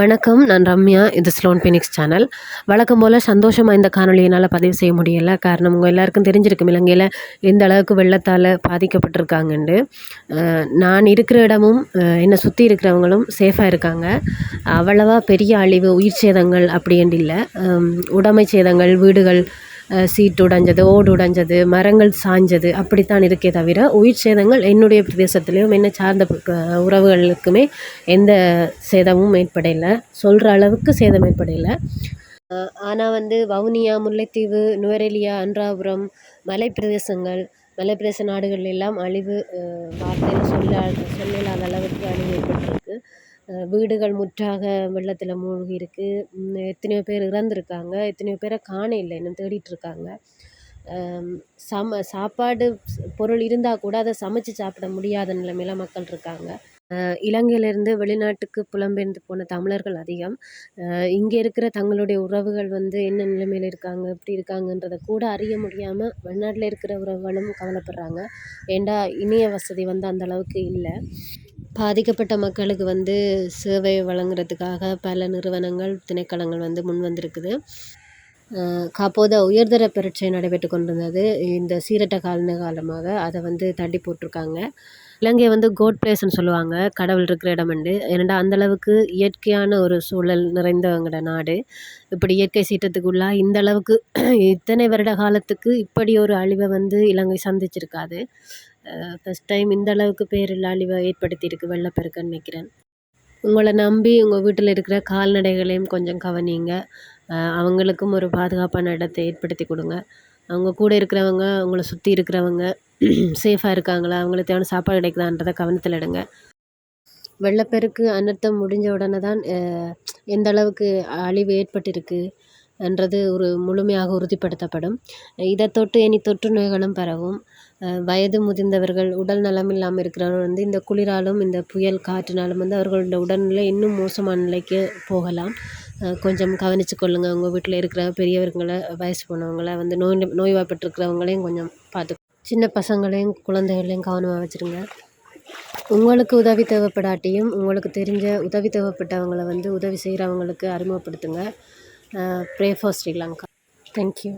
வணக்கம் நான் ரம்யா இது ஸ்லோன் பினிக்ஸ் சேனல் வழக்கம் போல் சந்தோஷமாக இந்த காணொளி என்னால் பதிவு செய்ய முடியல. காரணம் உங்கள் எல்லாருக்கும் தெரிஞ்சிருக்கும். இலங்கையில் எந்த அளவுக்கு வெள்ளத்தால் பாதிக்கப்பட்டிருக்காங்கண்டு நான் இருக்கிற இடமும் என்னை சுற்றி இருக்கிறவங்களும் சேஃபாக இருக்காங்க. அவ்வளவா பெரிய அழிவு உயிர் சேதங்கள் அப்படின்ட்டு இல்லை. உடைமை சேதங்கள் வீடுகள் சீட்டு உடைஞ்சது ஓடு உடைஞ்சது மரங்கள் சாஞ்சது அப்படித்தான் இருக்கே தவிர உயிர் சேதங்கள் என்னுடைய பிரதேசத்துலேயும் என்னை சார்ந்த உறவுகளுக்குமே எந்த சேதமும் ஏற்படையில. சொல்கிற அளவுக்கு சேதம் ஏற்படையில. ஆனால் வந்து வவுனியா முல்லைத்தீவு நுவரெலியா அன்றாபுரம் மலைப்பிரதேசங்கள் மலைப்பிரதேச நாடுகள் எல்லாம் அழிவு வார்த்தையில் சொல்ல சொல்லலாத அளவுக்கு அழிவு ஏற்பட்டிருக்கு. வீடுகள் முற்றாக வெள்ளத்தில் மூழ்கி இருக்குது எத்தனையோ பேர் இறந்துருக்காங்க. எத்தனையோ பேரை காண இல்லை. இன்னும் தேடிட்டு இருக்காங்க சம சாப்பாடு பொருள் இருந்தால் கூட அதை சமைச்சு சாப்பிட முடியாத நிலைமையில மக்கள் இருக்காங்க. இலங்கையிலேருந்து வெளிநாட்டுக்கு புலம்பெயர்ந்து போன தமிழர்கள் அதிகம். இங்கே இருக்கிற தங்களுடைய உறவுகள் வந்து என்ன நிலைமையில் இருக்காங்க எப்படி இருக்காங்கன்றதை கூட அறிய முடியாமல் வெளிநாட்டில் இருக்கிற உறவுகளும் கவலைப்படுறாங்க. ஏண்டா இணைய வசதி வந்து அந்த அளவுக்கு இல்லை. பாதிக்கப்பட்ட மக்களுக்கு வந்து சேவை வழங்குறதுக்காக பல நிறுவனங்கள் திணைக்களங்கள் வந்து முன் வந்திருக்குது. அப்போது உயர்தர பரீட்சை நடைபெற்று கொண்டிருந்தது. இந்த சீரற்ற கால காலமாக அதை வந்து தள்ளி போட்டிருக்காங்க. இலங்கை வந்து கோட் பிளேஸ்ன்னு சொல்லுவாங்க. கடவுள் இருக்கிற இடம்ண்டு ஏன்னா அந்த அளவுக்கு இயற்கையான ஒரு சூழல் நிறைந்தவங்களோட நாடு. இப்படி இயற்கை சீற்றத்துக்குள்ளா இந்த அளவுக்கு இத்தனை வருட காலத்துக்கு இப்படி ஒரு அழிவை வந்து இலங்கை சந்திச்சிருக்காது. ஃபஸ்ட் டைம் இந்த அளவுக்கு பேரில் அழிவை ஏற்படுத்தியிருக்கு வெள்ளப்பெருக்குன்னு நினைக்கிறேன். உங்களை நம்பி உங்கள் வீட்டில் இருக்கிற கால்நடைகளையும் கொஞ்சம் கவனிங்க. அவங்களுக்கும் ஒரு பாதுகாப்பான இடத்தை ஏற்படுத்தி கொடுங்க. அவங்க கூட இருக்கிறவங்க உங்களை சுற்றி இருக்கிறவங்க சேஃபாக இருக்காங்களா? அவங்களுக்கு தேவையான சாப்பாடு கிடைக்குதான்றதை கவனத்தில் எடுங்க. வெள்ளப்பெருக்கு அனர்த்தம் முடிஞ்ச உடனே தான் எந்த அளவுக்கு அழிவு ஏற்பட்டிருக்கு? என்றது ஒரு முழுமையாக உறுதிப்படுத்தப்படும். இதை தொட்டு இனி தொற்று நோய்களும் பரவும். வயது முதிர்ந்தவர்கள் உடல் நலம் இல்லாமல் இருக்கிறவர்கள் வந்து இந்த குளிராலும் இந்த புயல் காற்றினாலும் வந்து அவர்களோட உடல்நிலை இன்னும் மோசமான நிலைக்கு போகலாம். கொஞ்சம் கவனித்து கொள்ளுங்கள் உங்கள் வீட்டில் இருக்கிற பெரியவர்களை வயசு போனவங்களை வந்து நோய் நோய்வாய்ப்பட்டிருக்கிறவங்களையும் கொஞ்சம் பார்த்து சின்ன பசங்களையும் குழந்தைகளையும் கவனமாக வச்சுருங்க. உங்களுக்கு உதவி தேவைப்படாட்டியும் உங்களுக்கு தெரிஞ்ச உதவி தேவைப்பட்டவங்களை வந்து உதவி செய்கிறவங்களுக்கு அறிமுகப்படுத்துங்க. Pray for Sri Lanka thank you